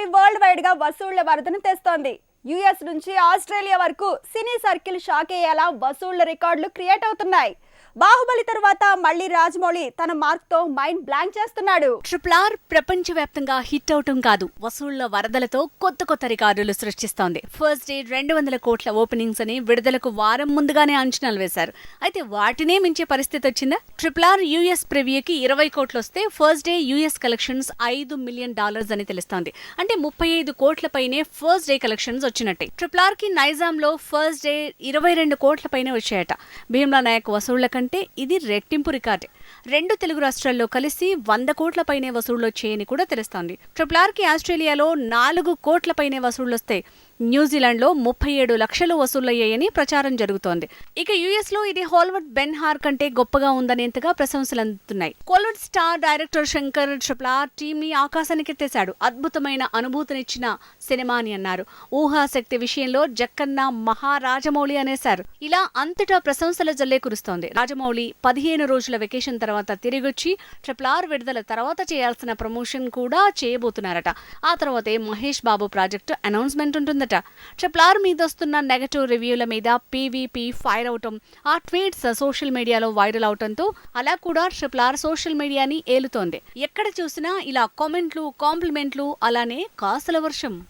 Movie world వైడ్గా వసూళ్ళ వరదను తెస్తోంది. US నుంచి Australia వరకు సినీ సర్కిల్ షాక్ అయ్యేలా వసూళ్ళ రికార్డులు క్రియేట్ అవుతున్నాయి. బాహుబలి తరువాత మళ్ళీ రాజమౌళి తన మార్క్తో మైండ్ బ్లాంక్ చేస్తున్నాడు. ట్రిపుల్ ఆర్ ప్రపంచవ్యాప్తంగా హిట్ అవటం కాదు. వసూళ్ళ వరదలతో కొత్త కొత్త రికార్డులు సృష్టిస్తోంది. ఫస్ట్ డే రెండు వందల కోట్ల ఓపెనింగ్స్ అని విడుదలకు వారం ముందుగానే అంచనాలు వేశారు. అయితే వాటినే మించే పరిస్థితి వచ్చిందా? ట్రిపుల్ ఆర్ యూఎస్ ప్రివ్యూకి ఇరవై కోట్లు వస్తే ఫస్ట్ డే యూఎస్ కలెక్షన్స్ ఐదు మిలియన్ డాలర్స్ అని తెలుస్తోంది. అంటే ముప్పై ఐదు కోట్ల పైనే ఫస్ట్ డే కలెక్షన్స్ వచ్చినట్టే. ట్రిపుల్ ఆర్కి నైజాం లో ఫస్ట్ డే ఇరవై రెండు కోట్ల పైన వచ్చాయట. భీమ్లా నాయక్ వసూళ్ళ కంటే ఇది రెట్టింపు రికార్డ్. రెండు తెలుగు రాష్ట్రాల్లో కలిసి వంద కోట్ల పైనే వసూళ్ళు వచ్చాయని కూడా తెలుస్తోంది. ట్రిపుల్ ఆర్కి ఆస్ట్రేలియాలో నాలుగు కోట్ల పైనే వసూళ్ళు వస్తాయి న్యూజిలాండ్లో ముప్పై ఏడు లక్షలు వసూలయ్యాయని ప్రచారం జరుగుతోంది. ఇక యుఎస్లో ఇది హాలీవుడ్ బెన్ హార్ కంటే గొప్పగా ఉందనేంతగా ప్రశంసలు అందుతున్నాయి. Kollywood star director Shankar triple R టీమ్ని ఆకాశానికి ఎత్తేశాడు. అద్భుతమైన అనుభూతినిచ్చిన సినిమా అని అన్నారు. ఊహాశక్తి విషయంలో జక్కన్న మహారాజమౌళి అనేశారు. ఇలా అంతటా ప్రశంసల జల్లే కురుస్తోంది. రాజమౌళి పదిహేను రోజుల వెకేషన్ తర్వాత తిరిగొచ్చి ట్రిపుల్ ఆర్ విడుదల తర్వాత చేయాల్సిన ప్రమోషన్ కూడా చేయబోతున్నారట. ఆ తర్వాతే మహేష్ బాబు ప్రాజెక్టు అనౌన్స్మెంట్ ఉంటుందట. ట్రిపుల్ ఆర్ మీద వస్తున్న నెగటివ్ రివ్యూల మీద పీవీపీ ఫైర్ అవటం ఆ ట్వీట్స్ సోషల్ మీడియాలో వైరల్ అవటంతో అలా కూడా ట్రిపుల్ ఆర్ సోషల్ మీడియాని ఏలుతోంది. ఎక్కడ చూసినా ఇలా కామెంట్లు కాంప్లిమెంట్లు అలానే కాసుల వర్షం.